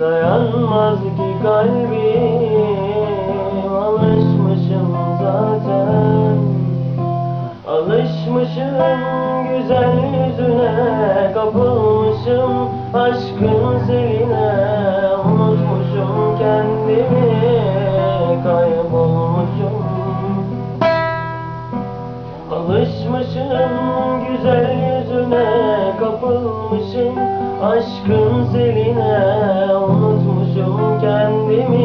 Dayanmaz ki kalbim. Alışmışım zaten. Alışmışım güzel yüzüne. Kapılmışım aşkın seline. Unutmuşum kendimi. Kaybolmuşum. Alışmışım güzel yüzüne aşkın seline Unutmuşum kendimi